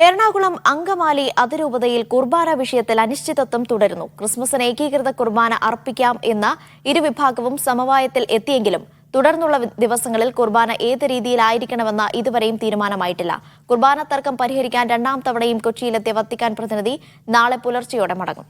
എറണാകുളം അങ്കമാലി അതിരൂപതയിൽ കുർബാന വിഷയത്തിൽ അനിശ്ചിതത്വം തുടരുന്നു. ക്രിസ്മസിന് ഏകീകൃത കുർബാന അർപ്പിക്കാം എന്ന ഇരുവിഭാഗവും സമവായത്തിൽ എത്തിയെങ്കിലും തുടർന്നുള്ള ദിവസങ്ങളിൽ കുർബാന ഏത് രീതിയിലായിരിക്കണമെന്ന ഇതുവരെയും തീരുമാനമായിട്ടില്ല. കുർബാന തർക്കം പരിഹരിക്കാൻ രണ്ടാം തവണയും കൊച്ചിയിലെത്തിയ വത്തിക്കാൻ പ്രതിനിധി നാളെ പുലർച്ചെയോടെ മടങ്ങും.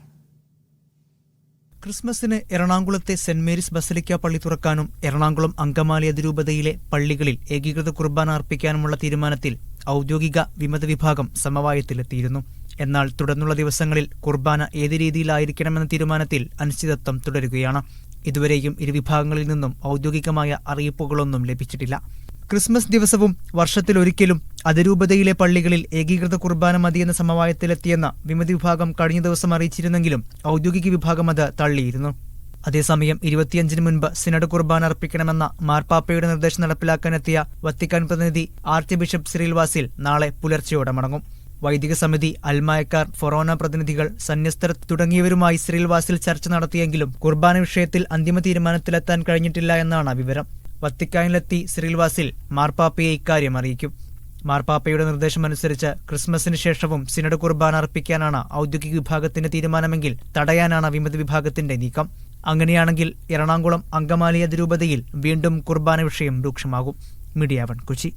ക്രിസ്മസിന് എറണാകുളത്തെ സെന്റ് മേരീസ് ബസലിക്ക പള്ളി തുറക്കാനും എറണാകുളം അങ്കമാലി അതിരൂപതയിലെ പള്ളികളിൽ ഏകീകൃത കുർബാന അർപ്പിക്കാനുമുള്ള തീരുമാനത്തിൽ ഔദ്യോഗിക വിമത വിഭാഗം സമവായത്തിലെത്തിയിരുന്നു. എന്നാൽ തുടർന്നുള്ള ദിവസങ്ങളിൽ കുർബാന ഏത് രീതിയിലായിരിക്കണമെന്ന തീരുമാനത്തിൽ അനിശ്ചിതത്വം തുടരുകയാണ്. ഇതുവരെയും ഇരുവിഭാഗങ്ങളിൽ നിന്നും ഔദ്യോഗികമായ അറിയിപ്പുകളൊന്നും ലഭിച്ചിട്ടില്ല. ക്രിസ്മസ് ദിവസവും വർഷത്തിലൊരിക്കലും അതിരൂപതയിലെ പള്ളികളിൽ ഏകീകൃത കുർബാന മതിയെന്ന സമവായത്തിലെത്തിയെന്ന വിമതി വിഭാഗം കഴിഞ്ഞ ദിവസം അറിയിച്ചിരുന്നെങ്കിലും ഔദ്യോഗിക വിഭാഗം അത് തള്ളിയിരുന്നു. അതേസമയം ഇരുപത്തിയഞ്ചിന് മുൻപ് സിനഡ് കുർബാന അർപ്പിക്കണമെന്ന മാർപ്പാപ്പയുടെ നിർദ്ദേശം നടപ്പിലാക്കാനെത്തിയ വത്തിക്കാൻ പ്രതിനിധി ആർച്ച് ബിഷപ്പ് സിറിൽ വാസിൽ നാളെ പുലർച്ചെയോടെ മടങ്ങും. വൈദിക സമിതി അൽമായക്കാർ ഫൊറോന പ്രതിനിധികൾ സന്യസ്തർ തുടങ്ങിയവരുമായി സിറിൽ ചർച്ച നടത്തിയെങ്കിലും കുർബാന വിഷയത്തിൽ അന്തിമ തീരുമാനത്തിലെത്താൻ കഴിഞ്ഞിട്ടില്ല എന്നാണ് വിവരം. വത്തിക്കാനിലെത്തി സിറിൽവാസിൽ മാർപ്പാപ്പയെ ഇക്കാര്യം അറിയിക്കും. മാർപ്പാപ്പയുടെ നിർദ്ദേശമനുസരിച്ച് ക്രിസ്മസിന് ശേഷവും സിനഡ് കുർബാന അർപ്പിക്കാനാണ് ഔദ്യോഗിക വിഭാഗത്തിന്റെ തീരുമാനമെങ്കിൽ തടയാനാണ് വിമത വിഭാഗത്തിന്റെ നീക്കം. അങ്ങനെയാണെങ്കിൽ എറണാകുളം അങ്കമാലി അതിരൂപതയിൽ വീണ്ടും കുർബാന വിഷയം രൂക്ഷമാകും. Media one Kochi.